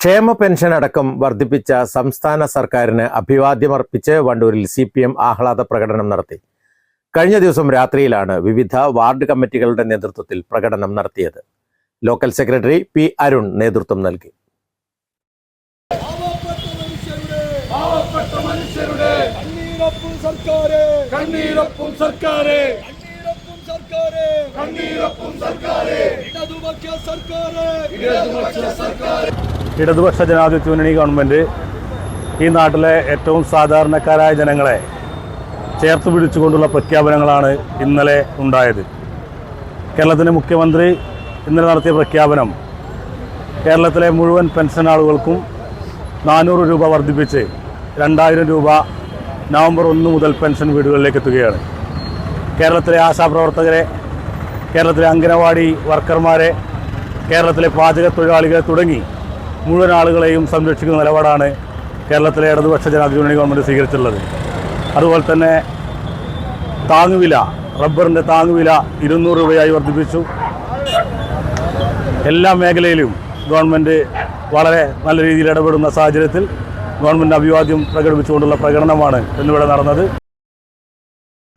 ക്ഷേമ പെൻഷൻ അടക്കം വർദ്ധിപ്പിച്ച സംസ്ഥാന സർക്കാരിന് അഭിവാദ്യമർപ്പിച്ച് വണ്ടൂരിൽ സി പി എം ആഹ്ലാദ പ്രകടനം നടത്തി. കഴിഞ്ഞ ദിവസം രാത്രിയിലാണ് വിവിധ വാർഡ് കമ്മിറ്റികളുടെ നേതൃത്വത്തിൽ പ്രകടനം നടത്തിയത്. ലോക്കൽ സെക്രട്ടറി പി അരുൺ നേതൃത്വം നൽകി. സർക്കാര്. ഇടതുപക്ഷ ജനാധിപത്യ മുന്നണി ഗവൺമെന്റ് ഈ നാട്ടിലെ ഏറ്റവും സാധാരണക്കാരായ ജനങ്ങളെ ചേർത്ത് പിടിച്ചുകൊണ്ടുള്ള പ്രഖ്യാപനങ്ങളാണ് ഇന്നലെ ഉണ്ടായത്. കേരളത്തിന്റെ മുഖ്യമന്ത്രി ഇന്നലെ നടത്തിയ പ്രഖ്യാപനം കേരളത്തിലെ മുഴുവൻ പെൻഷൻ ആളുകൾക്കും നാനൂറ് രൂപ വർദ്ധിപ്പിച്ച് രണ്ടായിരം രൂപ നവംബർ ഒന്ന് മുതൽ പെൻഷൻ വീടുകളിലേക്ക് എത്തുകയാണ്. കേരളത്തിലെ ആശാപ്രവർത്തകരെ കേരളത്തിലെ അംഗനവാടി വർക്കർമാരെ കേരളത്തിലെ പാചക തൊഴിലാളികളെ തുടങ്ങി മുഴുവൻ ആളുകളെയും സംരക്ഷിക്കുന്ന നിലപാടാണ് കേരളത്തിലെ ഇടതുപക്ഷ ജനാധിപത്യ മുന്നണി ഗവൺമെന്റ് സ്വീകരിച്ചിട്ടുള്ളത്. അതുപോലെ തന്നെ താങ്ങുവില റബ്ബറിന്റെ താങ്ങുവില ഇരുന്നൂറ് രൂപയായി വർദ്ധിപ്പിച്ചു. എല്ലാ മേഖലയിലും ഗവൺമെന്റ് വളരെ നല്ല രീതിയിൽ ഇടപെടുന്ന സാഹചര്യത്തിൽ ഗവൺമെന്റ് അഭിവാദ്യം പ്രകടിപ്പിച്ചുകൊണ്ടുള്ള പ്രകടനമാണ് ഇന്നിവിടെ നടന്നത്.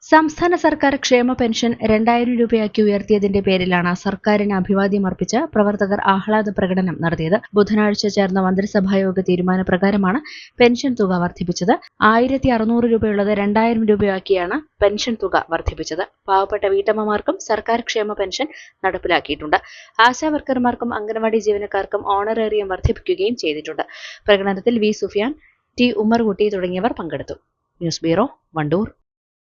സംസ്ഥാന സർക്കാർ ക്ഷേമ പെൻഷൻ രണ്ടായിരം രൂപയാക്കി ഉയർത്തിയതിന്റെ പേരിലാണ് സർക്കാരിന് അഭിവാദ്യം അർപ്പിച്ച് പ്രവർത്തകർ ആഹ്ലാദ പ്രകടനം നടത്തിയത്. ബുധനാഴ്ച ചേർന്ന മന്ത്രിസഭായോഗ തീരുമാനപ്രകാരമാണ് പെൻഷൻ തുക വർദ്ധിപ്പിച്ചത്. ആയിരത്തി അറുന്നൂറ് രൂപയുള്ളത് രണ്ടായിരം രൂപയാക്കിയാണ് പെൻഷൻ തുക വർദ്ധിപ്പിച്ചത്. പാവപ്പെട്ട വീട്ടമ്മമാർക്കും സർക്കാർ ക്ഷേമ പെൻഷൻ നടപ്പിലാക്കിയിട്ടുണ്ട്. ആശാവർക്കർമാർക്കും അംഗനവാടി ജീവനക്കാർക്കും ഓണറേറിയം വർദ്ധിപ്പിക്കുകയും ചെയ്തിട്ടുണ്ട്. പ്രകടനത്തിൽ വി സുഫിയാൻ ടി ഉമ്മർകുട്ടി തുടങ്ങിയവർ പങ്കെടുത്തു. News bureau Wandoor.